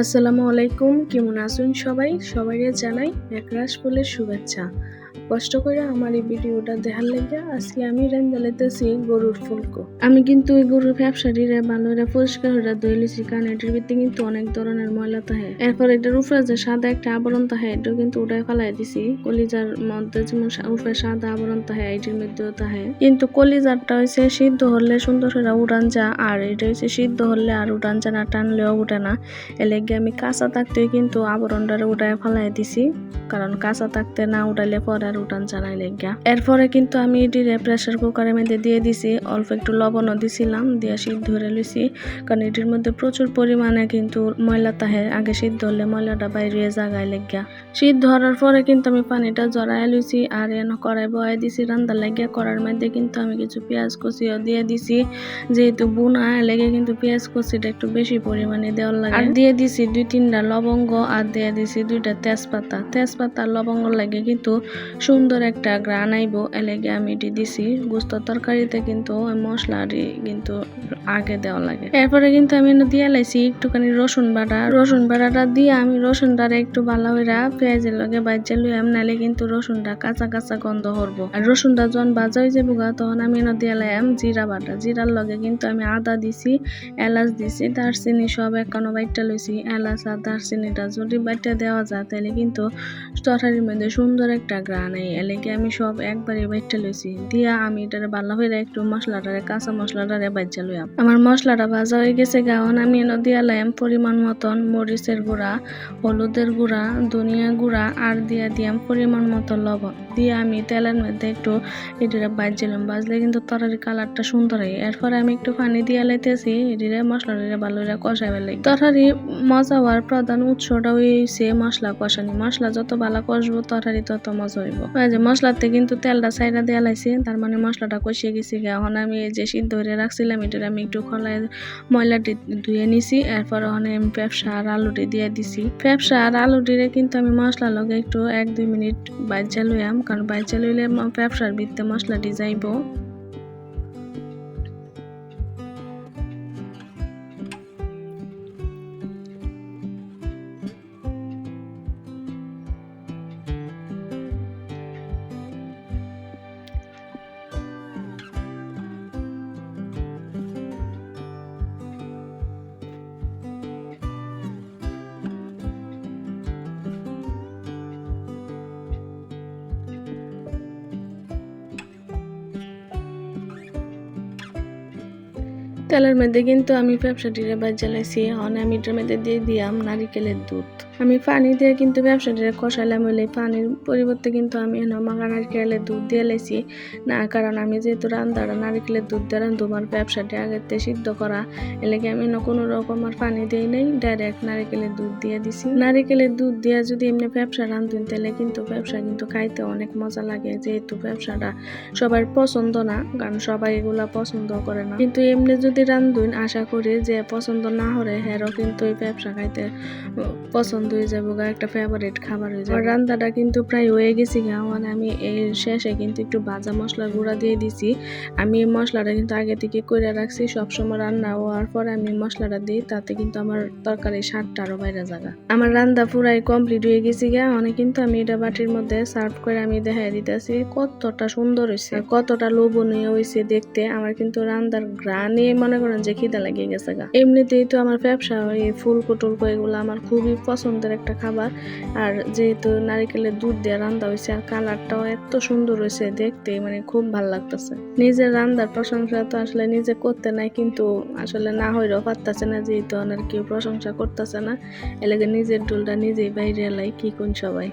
আসসালামু আলাইকুম কেমন আছেন সবাই? সবাই জানাই একরাশ ফুলের শুভেচ্ছা। কষ্ট করে আমার এই ভিডিওটা দেখার লেগে আজকে আমি রেন্দালাইতেছি গরুর ফুলকো। আমি কিন্তু ওই গরুর ভালো করে পরিষ্কার করে ধুয়ে লিছি কারণ এটির ভিতরে কিন্তু অনেক ধরনের ময়লা থাকে এরপর এটার উপরে যে সাদা একটা আবরণ থাকে এটাও কিন্তু উঠায় ফেলাই দিছি। কলিজার মধ্যে যেমন উপরে সাদা আবরণ থাকে এটির মধ্যেও থাকে কিন্তু কলিজারটা হয়েছে সিদ্ধ হলে সুন্দর করে উড়ান যা, আর এটা হচ্ছে সিদ্ধ হলে আর উড়ান যা না, টানলেও উঠে না। এলেগে আমি কাঁচা থাকতে কিন্তু আবরণটারে উঠায় ফেলাই দিছি। কারণ কাঁচা থাকতে না উঠাইলে পরে আর উঠান চালাই লেগা। এরপরে কিন্তু আমি এটিরে প্রেসার কুকারের মধ্যে দিয়ে দিছি, অল্প একটু লবণও দিছিলাম, দিয়ে সিদ্ধ ধরে লইছি, কারণ এটির মধ্যে প্রচুর পরিমাণে কিন্তু ময়লা তাহে আগে সিদ্ধ হলে ময়লাটা বাইরে জাগায় লেগা। সিদ্ধ ধরার পরে কিন্তু আমি পানিটা জড়াই লইছি, আর এন কড়াই বয়াই দিছি রান্না লাগিয়া করার মধ্যে কিন্তু আমি কিছু পেঁয়াজ কুচিও দিয়ে দিছি, যেহেতু বুনা, লেগে কিন্তু পেঁয়াজ কুচিটা একটু বেশি পরিমাণে দেওয়ার লাগে। আর দিয়ে দিছি দুই তিনটা লবঙ্গ, আর দিয়ে দিছি দুইটা তেজপাতা। তেজপাতা লবঙ্গ লাগে কিন্তু সুন্দর একটা গ্রান আইব, এলেগে আমি এটি দিছি। গুস্ত তরকারিতে কিন্তু মশলাটি কিন্তু আগে দেওয়া লাগে। এরপরে কিন্তু আমি দিয়ে লাইছি একটুখানি রসুন বাটা। রসুন বাটাটা দিয়ে আমি রসুনটারে একটু ভালো হইরা পেঁয়াজের লগে বাজ্যা লইয়াম নালে কিন্তু রসুনটা কাঁচা কাঁচা গন্ধ করব আর রসুনটা যখন বাজা হয়ে যাব তখন আমি এনে দিয়ে লাইয়াম জিরা বাটা। জিরার লগে কিন্তু আমি আদা দিছি, এলাচ দিছি, দারচিনি সব একানো বাইটটা লইছি। এলাচ আর দারচিনিটা যদি বাইটটা দেওয়া যায় তাহলে কিন্তু তরকারির মধ্যে সুন্দর একটা গ্রান এই এলাকে আমি সব একবারে বাইটটা লইছি। দিয়া আমি এটারে ভালো হইরা একটু মশলাটারে, কাঁচা মশলাটারে বাজ্যা লইয়াম। আমার মশলাটা ভাজা হয়ে গেছে গাওন আমি এনে দিয়া লাইম পরিমাণ মতন মরিচের গুঁড়া, হলুদের গুঁড়া, ধনিয়া গুঁড়া, আর দিয়া দিয়াম পরিমাণ মতো লবণ। দিয়ে আমি তেলের মধ্যে একটু এটিরে বাজছিলাম বাজলে কিন্তু তরকারি কালারটা সুন্দর হয়। এরপরে আমি একটু পানি দিয়ে লাইতেছি, এটিরে মশলাটারে ভালো কষাইবার লাগে তরকারি মজা হওয়ার প্রধান উৎসটা হইছে মশলা কষানি। মশলা যত ভালো কষবো তরকারি তত মজা হইব। ওই যে মশলাতে কিন্তু তেলটা সাইডা দেওয়া লাগছে, তার মানে মশলাটা কষিয়ে গেছি। এখন আমি যে সিদ্ধ ধরে রাখছিলাম এটা আমি একটু খোলায় ময়লাটি ধুয়ে নিছি, এরপর ওখানে আমি পেপসা আর আলুটি দিয়ে দিছি। পেপসা আর আলুটিরে কিন্তু আমি মশলা লগে একটু এক দুই মিনিট বাইচা লইয়াম, কারণ বাইচা লইলে পেপসার ভিত্তে মশলাটি যাইব। তেলের মধ্যে কিন্তু আমি ব্যবসাটিরে জ্বালাইছি। এখন আমি এটার মধ্যে দিয়ে দিয়াম নারিকেলের দুধ। আমি পানি দিয়ে কিন্তু ব্যবসাটিরে কষাইলাম হইলে পানির পরিবর্তে কিন্তু আমি এনে মাখা নারিকেলের দুধ দিয়ে লাইছি। না, কারণ আমি যেহেতু রান্দাটা নারিকেলের দুধ দিয়ে রান্ধু আমার ব্যবসাটি আগেতে সিদ্ধ করা। এলাকে আমি এনে কোনো রকম আর পানি দিই নাই ডাইরেক্ট নারিকেলের দুধ দিয়ে দিছি। নারিকেলের দুধ দিয়ে যদি এমনি ব্যবসা রান্ধুন তাহলে কিন্তু ব্যবসা কিন্তু খাইতে অনেক মজা লাগে, যেহেতু ব্যবসাটা সবার পছন্দ না, কারণ সবাই এগুলা পছন্দ করে না। কিন্তু এমনি যদি রান্ধুন আশা করি যে পছন্দ না হলে হেরও কিন্তু এই ব্যবসা খাইতে পছন্দ হয়ে যাব গা, একটা ফেভারিট খাবার হয়ে যাবে। রান্নাটা কিন্তু প্রায় হয়ে গেছি গা মানে আমি এই শেষে কিন্তু একটু ভাজা মশলা গুঁড়া দিয়ে দিছি। আমি এই মশলাটা কিন্তু আগে থেকে করে রাখছি, সবসময় রান্না হওয়ার পরে আমি মশলাটা দিই, তাতে কিন্তু আমার তরকারি স্বাদটা আরও বাইরে জায়গা আমার রান্না পুরাই কমপ্লিট হয়ে গেছি গা অনেক কিন্তু আমি এটা বাটির মধ্যে সার্ভ করে আমি দেখাই দিতেছি, কতটা সুন্দর হয়েছে কতটা লোভনীয় হয়েছে দেখতে। আমার কিন্তু রান্নার গ্রানে মনে করেন যে খিদা লাগিয়ে গেছে গা। এমনিতেই তো আমার ব্যবসা এই ফুল কুটুলকো এগুলো আমার খুবই পছন্দের একটা খাবার। আর যেহেতু নারিকেলের দুধ দিয়ে রান্না হয়েছে, আর কালারটাও এত সুন্দর হয়েছে দেখতে মানে খুব ভালো লাগতেছে। নিজের রান্নার প্রশংসা তো আসলে নিজে করতে নাই, কিন্তু আসলে না হইলেও পারতেছে না, যেহেতু আর কেউ প্রশংসা করতেছে না। এলাকা নিজের ডুলটা নিজেই বাইরে এলাই কি কোন সবাই।